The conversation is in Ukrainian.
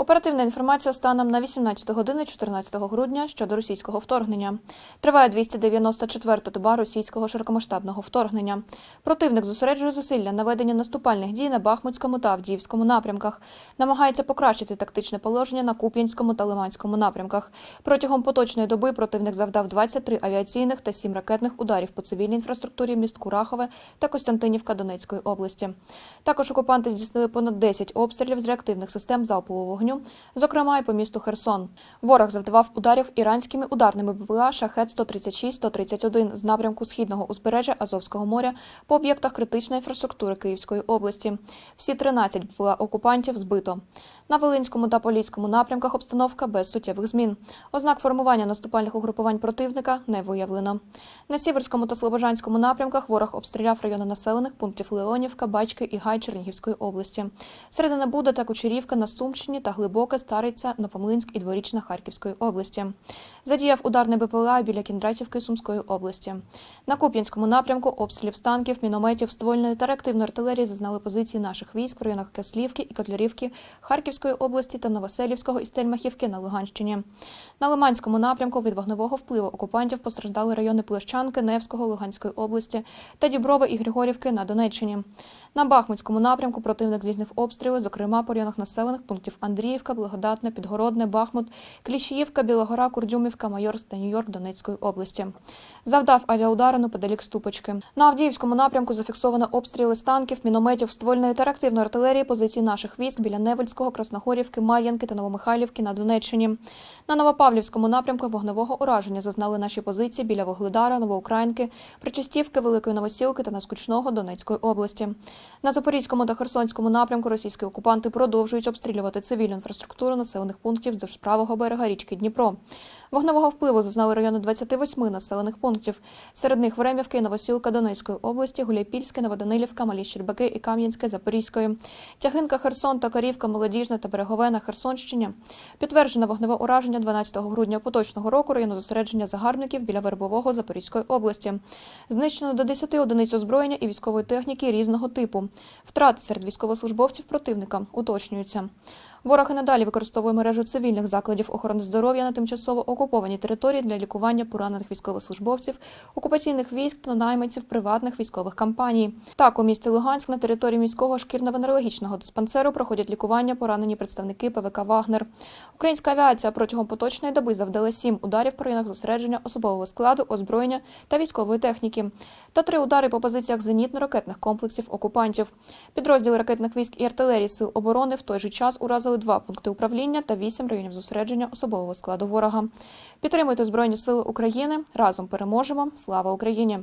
Оперативна інформація станом на 18 години 14 грудня щодо російського вторгнення. Триває 294-та доба російського широкомасштабного вторгнення. Противник зосереджує зусилля на веденні наступальних дій на Бахмутському та Авдіївському напрямках. Намагається покращити тактичне положення на Куп'янському та Лиманському напрямках. Протягом поточної доби противник завдав 23 авіаційних та 7 ракетних ударів по цивільній інфраструктурі міст Курахове та Костянтинівка Донецької області. Також окупанти здійснили понад 10 обстрілів з реактивних систем залпового вогню, зокрема і по місту Херсон. Ворог завдавав ударів іранськими ударними БПЛА шахет 136-131 з напрямку східного узбережжя Азовського моря по об'єктах критичної інфраструктури Київської області. Всі 13 БПЛА окупантів збито. На Волинському та Поліському напрямках обстановка без суттєвих змін. Ознак формування наступальних угрупувань противника не виявлено. На Сіверському та Слобожанському напрямках ворог обстріляв райони населених пунктів Леонівка, Бачки і Гай Чернігівської області. Середина Буда та Кучерівка на Сумщині та Глибоке, Стариця, Новомлинськ і Дворічна Харківської області. Задіяв ударний БПЛА біля Кіндратівки Сумської області. На Куп'янському напрямку обстрілів з танків, мінометів, ствольної та реактивної артилерії зазнали позиції наших військ в районах Каслівки і Котлярівки Харківської області та Новоселівського і Стельмахівки на Луганщині. На Лиманському напрямку від вогневого впливу окупантів постраждали райони Плещанки, Невського, Луганської області та Діброви і Григорівки на Донеччині. На Бахмутському напрямку противник здійснив обстріли, зокрема по районах населених пунктів Андріївка, Благодатне, Підгородне, Бахмут, Кліщіївка, Білогора, Курдюмівка, Майорськ та Нью-Йорк Донецької області. Завдав авіаудари неподалік Ступочки. На Авдіївському напрямку зафіксовано обстріли з танків, мінометів, ствольної та реактивної артилерії позицій наших військ біля Невельського, Красногорівки, Мар'янки та Новомихайлівки на Донеччині. На Новопавлівському напрямку вогневого ураження зазнали наші позиції біля Вогледара, Новоукраїнки, Причистівки, Великої Новосілки та Наскучного Донецької області. На Запорізькому та Херсонському напрямку російські окупанти продовжують обстрілювати цивільну інфраструктуру населених пунктів вздовж правого берега річки Дніпро. Вогневого впливу зазнали райони 28 населених пунктів. Серед них Времівки Новосілка Донецької області, Гуляйпільське, Новоданилівка, Малі Щербаки і Кам'янське Запорізької, Тягинка, Херсон, Токарівка, Молодіжне та Берегове на Херсонщині. Підтверджено вогневе ураження 12 грудня поточного року району зосередження загарбників біля Вербового Запорізької області. Знищено до 10 одиниць озброєння і військової техніки різного типу. Втрати серед військовослужбовців противника уточнюються. Ворог і надалі використовує мережу цивільних закладів охорони здоров'я на тимчасово окупованій території для лікування поранених військовослужбовців, окупаційних військ та найманців приватних військових компаній. Так, у місті Луганськ на території міського шкірно-венерологічного диспансеру проходять лікування поранені представники ПВК Вагнер. Українська авіація протягом поточної доби завдала сім ударів по районах зосередження особового складу, озброєння та військової техніки, та три удари по позиціях зенітно-ракетних комплексів окупантів. Підрозділи ракетних військ і артилерії сил оборони в той же час уразили два пункти управління та вісім районів зосередження особового складу ворога. Підтримуйте Збройні Сили України. Разом переможемо. Слава Україні!